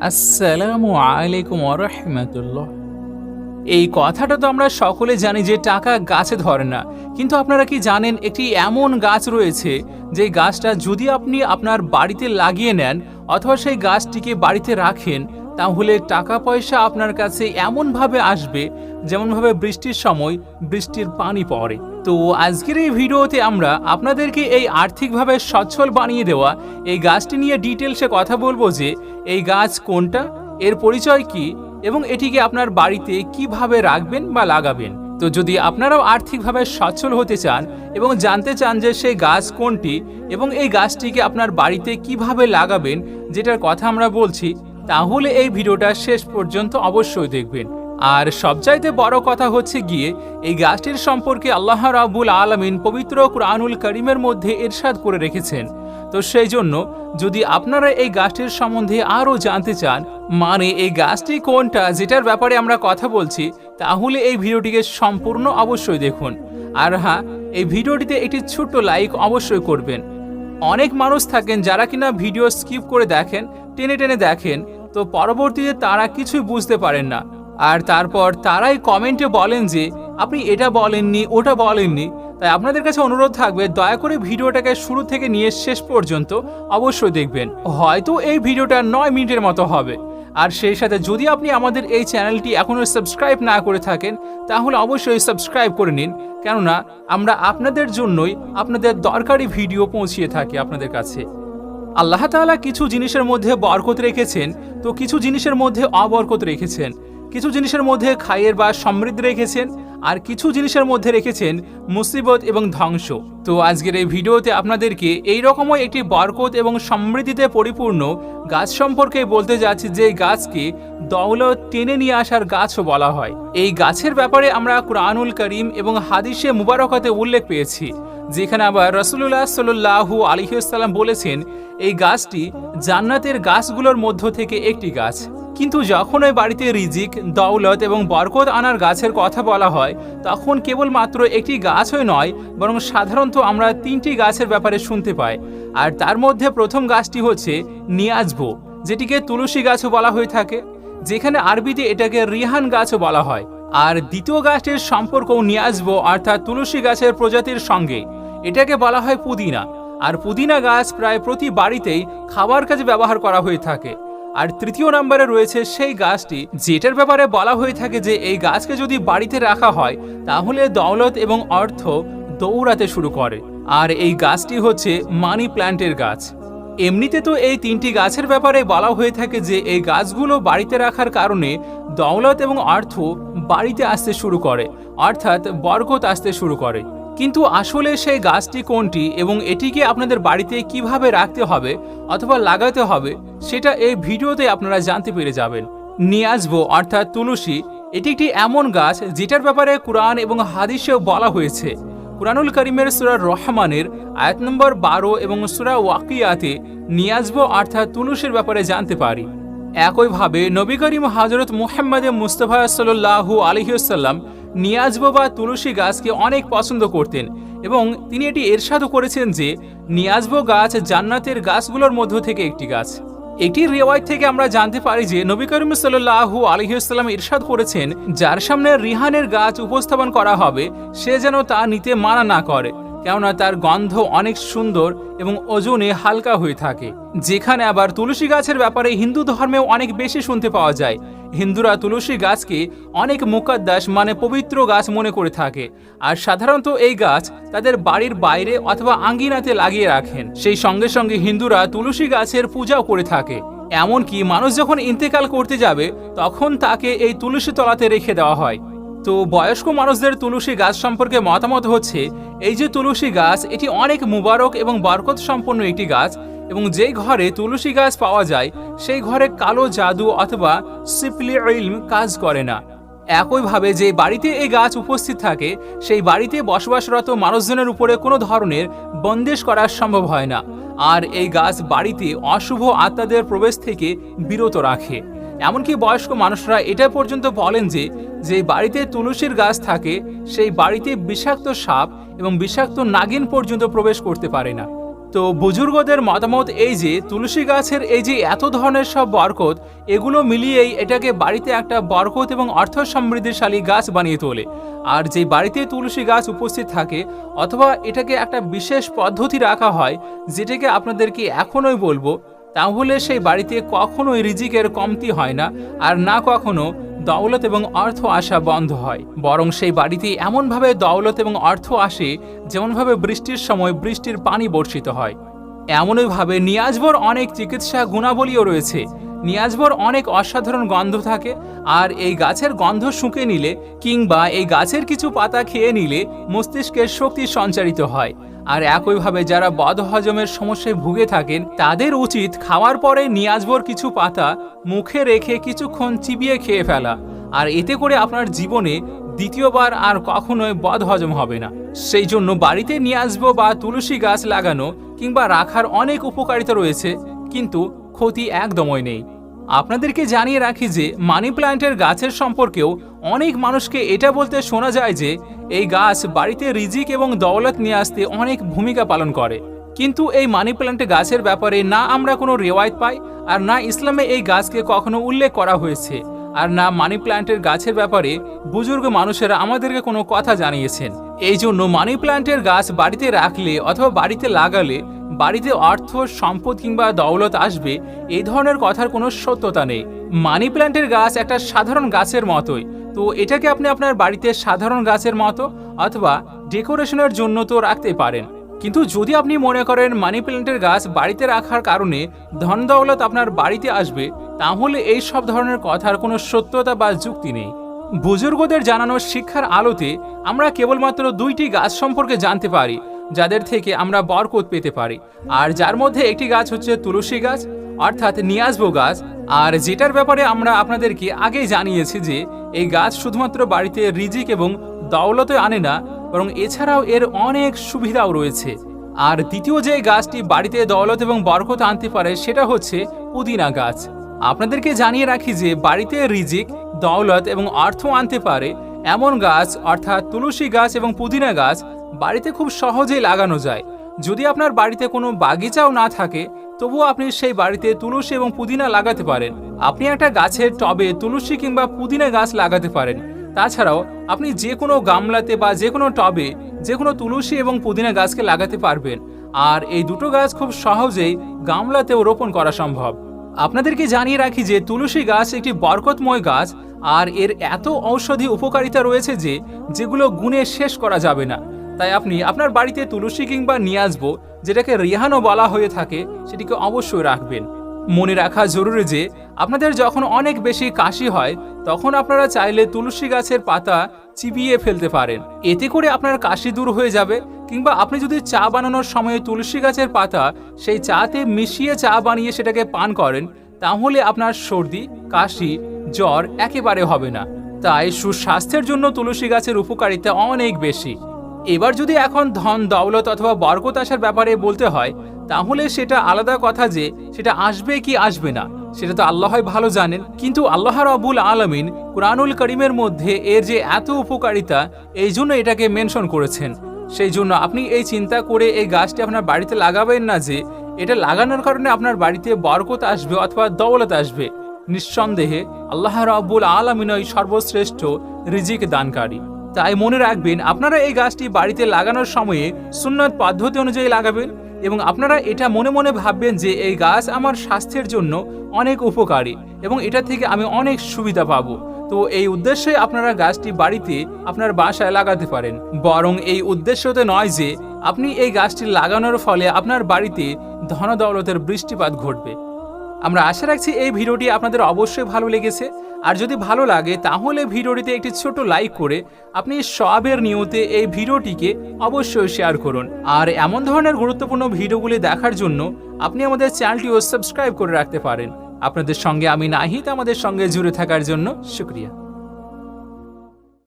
আসসালামু আলাইকুম এই কথাটা তো আমরা সকলে জানি যে টাকা গাছে ধরে না। কিন্তু আপনারা কি জানেন একটি এমন গাছ রয়েছে যে গাছটা যদি আপনি আপনার বাড়িতে লাগিয়ে নেন অথবা সেই গাছটিকে বাড়িতে রাখেন, তাহলে টাকা পয়সা আপনার কাছে এমনভাবে আসবে যেমনভাবে বৃষ্টির সময় বৃষ্টির পানি পড়ে। তো আজকের এই ভিডিওতে আমরা আপনাদেরকে এই আর্থিকভাবে সচ্ছল বানিয়ে দেওয়া এই গাছটি নিয়ে ডিটেলসে কথা বলব যে এই গাছ কোনটা, এর পরিচয় কি এবং এটিকে আপনার বাড়িতে কীভাবে রাখবেন বা লাগাবেন। তো যদি আপনারাও আর্থিকভাবে সচ্ছল হতে চান এবং জানতে চান যে সেই গাছ কোনটি এবং এই গাছটিকে আপনার বাড়িতে কীভাবে লাগাবেন, যেটার কথা আমরা বলছি, তাহলে এই ভিডিওটা শেষ পর্যন্ত অবশ্যই দেখবেন। আর সবচাইতে বড় কথা হচ্ছে গিয়ে, এই গাছটির সম্পর্কে আল্লাহ রাবুল আলমিন পবিত্র কুরআনুল করিমের মধ্যে এরশাদ করে রেখেছেন। তো সেই জন্য যদি আপনারা এই গাছটির সম্বন্ধে আরও জানতে চান মানে এই গাছটি কোনটা যেটার ব্যাপারে আমরা কথা বলছি, তাহলে এই ভিডিওটিকে সম্পূর্ণ অবশ্যই দেখুন। আর হ্যাঁ এই ভিডিওটিতে একটি ছোট্ট লাইক অবশ্যই করবেন। অনেক মানুষ থাকেন যারা কিনা ভিডিও স্কিপ করে দেখেন, টেনে টেনে দেখেন, তো পরবর্তীতে তারা কিছুই বুঝতে পারেন না। আর তারপর তারাই কমেন্টে বলেন যে, আপনি এটা বলেননি, ওটা বলেননি। তাই আপনাদের কাছে অনুরোধ থাকবে, দয়া করে ভিডিওটাকে শুরু থেকে নিয়ে শেষ পর্যন্ত অবশ্যই দেখবেন। হয়তো এই ভিডিওটা নয় মিনিটের মতো হবে। আর সেই সাথে যদি আপনি আমাদের এই চ্যানেলটি এখনও সাবস্ক্রাইব না করে থাকেন, তাহলে অবশ্যই সাবস্ক্রাইব করে নিন। কেননা, আমরা আপনাদের জন্যই আপনাদের দরকারি ভিডিও পৌঁছিয়ে থাকি আপনাদের কাছে। আল্লাহ তাআলা কিছু জিনিসের মধ্যে বরকত রেখেছেন, তো কিছু জিনিসের মধ্যে অবরকত রেখেছেন। কিছু জিনিসের মধ্যে খাইয়ের বা সমৃদ্ধি রেখেছেন, আর কিছু জিনিসের মধ্যে রেখেছেন মুসিবত এবং ধ্বংস। তো আজকের এই ভিডিওতে আপনাদেরকে এই রকমই একটি বরকত এবং সমৃদ্ধিতে পরিপূর্ণ গাছ সম্পর্কে বলতে যাচ্ছি যে গাছকে দৌলত টেনে নিয়ে আসার গাছও বলা হয়। এই গাছের ব্যাপারে আমরা কুরআনুল করিম এবং হাদিসে মুবারকাতে উল্লেখ পেয়েছি, যেখানে আবার রসুল্লাহ সাল্লাহু আলিহাল্লাম বলেছেন, এই গাছটি জান্নাতের গাছগুলোর মধ্য থেকে একটি গাছ। কিন্তু যখন ওই বাড়িতে রিজিক, দৌলত এবং বরকত আনার গাছের কথা বলা হয়, তখন কেবলমাত্র একটি গাছই নয়, বরং সাধারণত আমরা তিনটি গাছের ব্যাপারে শুনতে পাই। আর তার মধ্যে প্রথম গাছটি হচ্ছে নিয়াজবো যেটিকে তুলসী গাছও বলা হয়ে থাকে, যেখানে আরবিতে এটাকে রিহান গাছও বলা হয়। আর দ্বিতীয় গাছটির সম্পর্কও নিয়ে আসব অর্থাৎ তুলসী গাছের প্রজাতির সঙ্গে। এটাকে বলা হয় পুদিনা। আর পুদিনা গাছ প্রায় প্রতি বাড়িতেই খাবার কাজে ব্যবহার করা হয়ে থাকে। আর তৃতীয় নম্বরে রয়েছে সেই গাছটি, যেটার ব্যাপারে বলা হয়ে থাকে যে এই গাছকে যদি বাড়িতে রাখা হয়, তাহলে দৌলত এবং অর্থ দৌড়াতে শুরু করে। আর এই গাছটি হচ্ছে মানি প্ল্যান্টের গাছ। এমনিতে তো এই তিনটি গাছের ব্যাপারে বলা হয়ে থাকে যে এই গাছগুলো বাড়িতে রাখার কারণে দৌলত এবং অর্থ বাড়িতে আসতে শুরু করে, অর্থাৎ বরকত আসতে শুরু করে। কিন্তু আসলে সেই গাছটি কোনটি এবং এটিকে আপনাদের বাড়িতে কীভাবে রাখতে হবে অথবা লাগাতে হবে সেটা এই ভিডিওতে আপনারা জানতে পেরে যাবেন। নিয়ে আসব, অর্থাৎ তুলসী, এটি একটি এমন গাছ যেটার ব্যাপারে কোরআন এবং হাদিসেও বলা হয়েছে। কুরআনুল করিমের সুরা রহমানের আয়াত নম্বর বারো এবং সুরা ওয়াকিয়াতে নিয়ে আসব, অর্থাৎ তুলসীর ব্যাপারে জানতে পারি। একইভাবে নবী করিম হজরত মুহাম্মদ মুস্তফা সাল্লাহু আলহিউসাল্লাম নিয়াজবো বা তুলসী গাছকে অনেক পছন্দ করতেন এবং তিনি এটি এরশাদও করেছেন যে নিয়াজবো গাছ জান্নাতের গাছগুলোর মধ্য থেকে একটি গাছ। একটি রেওয়ায় থেকে আমরা জানতে পারি যে নবী করিম সাল্লাহু আলহিউসাল্লাম ইরশাদ করেছেন, যার সামনে রিহানের গাছ উপস্থাপন করা হবে, সে যেন তা নিতে মানা না করে। কেননা তার গন্ধ অনেক সুন্দর এবং ওজনে হালকা হয়ে থাকে। যেখানে আবার তুলসী গাছের ব্যাপারে হিন্দু ধর্মেও অনেক বেশি শুনতে পাওয়া যায়। হিন্দুরা তুলসী গাছকে অনেক মুকাদ্দাস মানে পবিত্র গাছ মনে করে থাকে। আর সাধারণত এই গাছ তাদের বাড়ির বাইরে অথবা আঙ্গিনাতে লাগিয়ে রাখেন। সেই সঙ্গে সঙ্গে হিন্দুরা তুলসী গাছের পূজাও করে থাকে। এমনকি মানুষ যখন ইন্তেকাল করতে যাবে, তখন তাকে এই তুলসী তলাতে রেখে দেওয়া হয়। তো বয়স্ক মানুষদের তুলসী গাছ সম্পর্কে মতামত হচ্ছে, এই যে তুলসী গাছ, এটি অনেক মুবারক এবং বরকত সম্পন্ন একটি গাছ এবং যেই ঘরে তুলসী গাছ পাওয়া যায়, সেই ঘরে কালো জাদু অথবা সিপলি ইলম কাজ করে না। একইভাবে যে বাড়িতে এই গাছ উপস্থিত থাকে, সেই বাড়িতে বসবাসরত মানুষজনের উপরে কোনো ধরনের বন্দেশ করা সম্ভব হয় না। আর এই গাছ বাড়িতে অশুভ আত্মাদের প্রবেশ থেকে বিরত রাখে। এমনকি বয়স্ক মানুষরা এটা পর্যন্ত বলেন যে যে বাড়িতে তুলসীর গাছ থাকে, সেই বাড়িতে বিষাক্ত সাপ এবং বিষাক্ত নাগিন পর্যন্ত প্রবেশ করতে পারে না। তো বুজুর্গদের মতামত এই যে, তুলসী গাছের এই যে এত ধরনের সব বরকত, এগুলো মিলিয়েই এটাকে বাড়িতে একটা বরকত এবং অর্থ সমৃদ্ধিশালী গাছ বানিয়ে তোলে। আর যে বাড়িতে তুলসী গাছ উপস্থিত থাকে, অথবা এটাকে একটা বিশেষ পদ্ধতি রাখা হয়, যেটাকে আপনাদেরকে এখনোই বলব তাহলে সেই বাড়িতে কখনোই রিজিকের কমতি হয় না, আর না কখনো দৌলত এবং অর্থ আসা বন্ধ হয়। বরং সেই বাড়িতে এমনভাবে দৌলত এবং অর্থ আসে, যেমনভাবে বৃষ্টির সময় বৃষ্টির পানি বর্ষিত হয়। এমনইভাবে নিয়াজবর অনেক চিকিৎসা গুণাবলীও রয়েছে। নিয়াজবর অনেক অসাধারণ গন্ধ থাকে, আর এই গাছের গন্ধ শুঁকে নিলে কিংবা এই গাছের কিছু পাতা খেয়ে নিলে মস্তিষ্কের শক্তি সঞ্চারিত হয়। আর একইভাবে যারা বদহজমের সমস্যায় ভুগে থাকেন, তাদের উচিত খাওয়ার পরে নিয়াজবর কিছু পাতা মুখে রেখে কিছুক্ষণ চিবিয়ে খেয়ে ফেলা। আর এতে করে আপনার জীবনে দ্বিতীয়বার আর কখনোই বদহজম হবে না। সেই জন্য বাড়িতে নিয়ে আসব বা তুলসী গাছ লাগানো কিংবা রাখার অনেক উপকারিতা রয়েছে, কিন্তু ক্ষতি একদমই নেই। আপনাদেরকে জানিয়ে রাখি যে মানি প্ল্যান্টের গাছের সম্পর্কেও অনেক মানুষকে এটা বলতে শোনা যায় যে এই গাছ বাড়িতে রিজিক এবং দৌলত নিয়ে আসতে অনেক ভূমিকা পালন করে। কিন্তু এই মানি প্ল্যান্ট গাছের ব্যাপারে না আমরা কোনো রেওয়ায়ত পাই আর না ইসলামে এই গাছকে কখনো উল্লেখ করা হয়েছে। আর না মানি প্ল্যান্টের গাছের ব্যাপারে বুজুর্গ মানুষেরা আমাদেরকে কোনো কথা জানিয়েছেন। এই জন্য মানি প্ল্যান্টের গাছ বাড়িতে রাখলে অথবা বাড়িতে লাগালে বাড়িতে অর্থ, সম্পদ কিংবা দৌলত আসবে এই ধরনের কথার কোনো সত্যতা নেই। মানি প্ল্যান্টের গাছ একটা সাধারণ গাছের মতোই। তো এটাকে আপনি আপনার বাড়িতে সাধারণ গাছের মতো অথবা ডেকোরেশনের জন্য তো রাখতে পারেন। কিন্তু যদি আপনি মনে করেন মানি প্ল্যান্টের গাছ বাড়িতে রাখার কারণে ধন দৌলত আপনার বাড়িতে আসবে, তাহলে এই সব ধরনের কথার কোনো সত্যতা বা যুক্তি নেই। বুজুর্গদের জানানো শিক্ষার আলোতে আমরা কেবলমাত্র দুইটি গাছ সম্পর্কে জানতে পারি, যাদের থেকে আমরা বরকত পেতে পারি। আর যার মধ্যে একটি গাছ হচ্ছে তুলসী গাছ অর্থাৎ নিয়াজবো গাছ। আর যেটার ব্যাপারে আমরা আপনাদেরকে আগেই জানিয়েছি যে, এই গাছ শুধুমাত্র বাড়িতে রিজিক এবং দৌলতে আনে না, বরং এছাড়াও এর অনেক সুবিধাও রয়েছে। আর দ্বিতীয় যে গাছটি বাড়িতে দৌলত এবং বরকত আনতে পারে, সেটা হচ্ছে পুদিনা গাছ। আপনাদেরকে জানিয়ে রাখি যে, বাড়িতে রিজিক, দৌলত এবং অর্থ আনতে পারে এমন গাছ, অর্থাৎ তুলসী গাছ এবং পুদিনা গাছ, বাড়িতে খুব সহজেই লাগানো যায়। যদি আপনার বাড়িতে কোনো বাগিচাও না থাকে তবুও আপনি সেই বাড়িতে তুলসী এবং পুদিনা লাগাতে পারেন। আপনি একটা গাছের টবে তুলসী কিংবা পুদিনা গাছ লাগাতে পারেন। তাছাড়াও আপনি যে কোনো গামলাতে বা যে কোনো টবে যে কোনো তুলসী এবং পুদিনা গাছকে লাগাতে পারবেন। আর এই দুটো গাছ খুব সহজেই গামলাতেও রোপণ করা সম্ভব। আপনাদেরকে জানিয়ে রাখি যে তুলসী গাছ একটি বরকতময় গাছ, আর এর এত ঔষধি উপকারিতা রয়েছে যে, যেগুলো গুণে শেষ করা যাবে না। তাই আপনি আপনার বাড়িতে তুলসী কিংবা নিয়ে আসব যেটাকে রিহানও বলা হয়ে থাকে, সেটিকে অবশ্যই রাখবেন। মনে রাখা জরুরি যে, আপনাদের যখন অনেক বেশি কাশি হয়, তখন আপনারা চাইলে তুলসী গাছের পাতা চিবিয়ে ফেলতে পারেন। এতে করে আপনার কাশি দূর হয়ে যাবে, কিংবা আপনি যদি চা বানানোর সময় তুলসী গাছের পাতা সেই চাতে মিশিয়ে চা বানিয়ে সেটাকে পান করেন, তাহলে আপনার সর্দি, কাশি, জ্বর একেবারে হবে না। তাই সুস্বাস্থ্যের জন্য তুলসী গাছের উপকারিতা অনেক বেশি। এবার যদি এখন ধন, দৌলত অথবা বরকত আসার ব্যাপারে বলতে হয়, তাহলে সেটা আলাদা কথা যে সেটা আসবে কি আসবে না, সেটা তো আল্লাহ ভালো জানেন। কিন্তু আল্লাহ রবুল আলমিন কুরআনুল করিমের মধ্যে এর যে এত উপকারিতা, এই জন্য এটাকে মেনশন করেছেন। সেই জন্য আপনি এই চিন্তা করে এই গাছটি আপনার বাড়িতে লাগাবেন না যে, এটা লাগানোর কারণে আপনার বাড়িতে বরকত আসবে অথবা দৌলত আসবে। নিঃসন্দেহে আল্লাহ রাব্বুল আলমিনই সর্বশ্রেষ্ঠ রিজিক দানকারী। তাই মনে রাখবেন, আপনারা এই গাছটি বাড়িতে লাগানোর সময়ে সুন্নত পদ্ধতি অনুযায়ী লাগাবেন এবং আপনারা এটা মনে মনে ভাববেন যে এই গাছ আমার স্বাস্থ্যের জন্য অনেক উপকারী এবং এটা থেকে আমি অনেক সুবিধা পাবো। তো এই উদ্দেশ্যে আপনারা গাছটি বাড়িতে আপনার বাসায় লাগাতে পারেন। বরং এই উদ্দেশ্যতে নয় যে, আপনি এই গাছটি লাগানোর ফলে আপনার বাড়িতে ধনদৌলতের বৃষ্টিপাত ঘটবে। আমরা আশা রাখছি এই ভিডিওটি আপনাদের অবশ্যই ভালো লেগেছে। আর যদি ভালো লাগে, তাহলে ভিডিওটিতে একটি ছোট লাইক করে আপনি সবের নিয়তে এই ভিডিওটিকে অবশ্যই শেয়ার করুন। আর এমন ধরনের গুরুত্বপূর্ণ ভিডিওগুলি দেখার জন্য আপনি আমাদের চ্যানেলটিও সাবস্ক্রাইব করে রাখতে পারেন। আপনাদের সঙ্গে আমি নাহিত আমাদের সঙ্গে জুড়ে থাকার জন্য শুক্রিয়া।